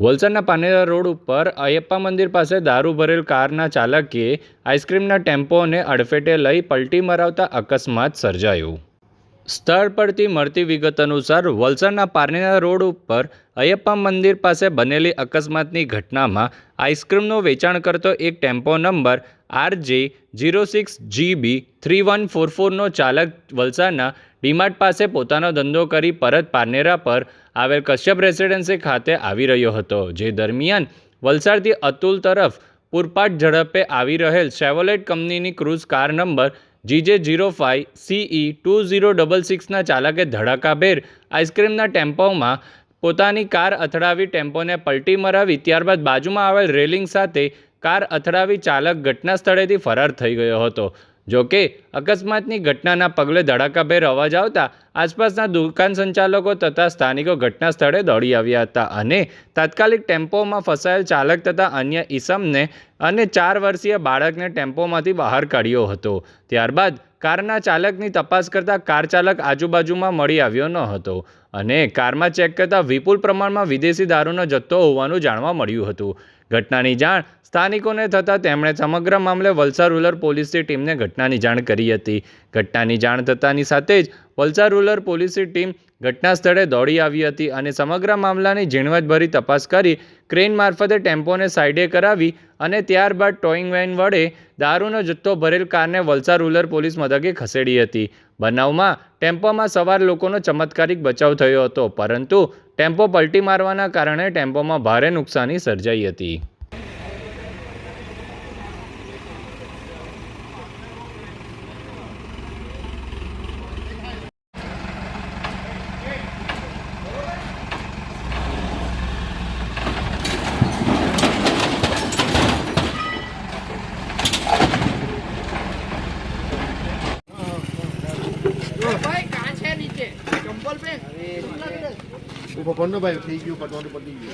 વલસાડના પાનેરા રોડ ઉપર અયપ્પા મંદિર પાસે દારૂ ભરેલ કારના ચાલકે આઈસ્ક્રીમના ટેમ્પોને અડફેટે લઈ પલટી મરાવતા અકસ્માત સર્જાયો. સ્થળ પરથી મળતી વિગત અનુસાર વલસાડના પારનેરા રોડ ઉપર અયપ્પા મંદિર પાસે બનેલી અકસ્માતની ઘટનામાં આઈસ્ક્રીમનું વેચાણ કરતો એક tempo number RJ zero six GB three one four ફોરનો ચાલક વલસાડના ડીમાર્ટ પાસે પોતાનો ધંધો કરી પરત પારનેરા પર આવેલ કશ્યપ રેસિડેન્સી ખાતે આવી રહ્યો હતો, જે દરમિયાન વલસાડથી અતુલ તરફ પૂરપાટ ઝડપે આવી રહેલ શેવોલેટ કંપનીની Cruze car number GJ zero five CE two zero double સિક્સના ચાલકે ધડાકાભેર આઈસ્ક્રીમના ટેમ્પોમાં પોતાની કાર અથડાવી ટેમ્પોને પલટી મરાવી ત્યારબાદ બાજુમાં આવેલ રેલિંગ સાથે કાર અથડાવી ચાલક ઘટના સ્થળેથી ફરાર થઈ ગયો હતો. જો કે અકસ્માતની ઘટનાના પગલે ધડાકાભેર અવાજ આવતા આસપાસના દુકાન સંચાલકો તથા સ્થાનિકો ઘટના સ્થળે દોડી આવ્યા હતા અને તાત્કાલિક ટેમ્પોમાં ફસાયેલ ચાલક તથા અન્ય ઈસમને અને ચાર વર્ષીય બાળકને ટેમ્પોમાંથી બહાર કાઢ્યો હતો. ત્યારબાદ કારના ચાલકની તપાસ કરતાં કાર ચાલક આજુબાજુમાં મળી આવ્યો ન હતો અને કારમાં ચેક કરતાં વિપુલ પ્રમાણમાં વિદેશી દારૂનો જથ્થો હોવાનું જાણવા મળ્યું હતું. ઘટનાની જાણ સ્થાનિકોને થતાં તેમણે સમગ્ર મામલે વલસાડ રૂરલ પોલીસની ટીમને ઘટનાની જાણ કરી હતી. ઘટનાની જાણ થતાની સાથે જ વલસાડ રૂરલ પોલીસની ટીમ ઘટના સ્થળે દોડી આવી હતી અને સમગ્ર મામલાની ઝીણવટભરી તપાસ કરી ક્રેન મારફતે ટેમ્પોને સાઇડે કરાવી અને ત્યારબાદ ટોઈંગ વેન વડે દારૂનો જથ્થો ભરેલ કારને વલસાડ રૂરલ પોલીસ મથકે ખસેડી હતી. બનાવમાં ટેમ્પોમાં સવાર લોકોનો ચમત્કારિક બચાવ થયો હતો, પરંતુ ટેમ્પો પલટી મારવાના કારણે ટેમ્પોમાં ભારે નુકસાની સર્જાઈ હતી. ભાઈ કાં છે નીચે? ચંપલ પહેર ઉપર પન્નો ભાઈ થઈ ગયું પટવાનું પતી ગયું.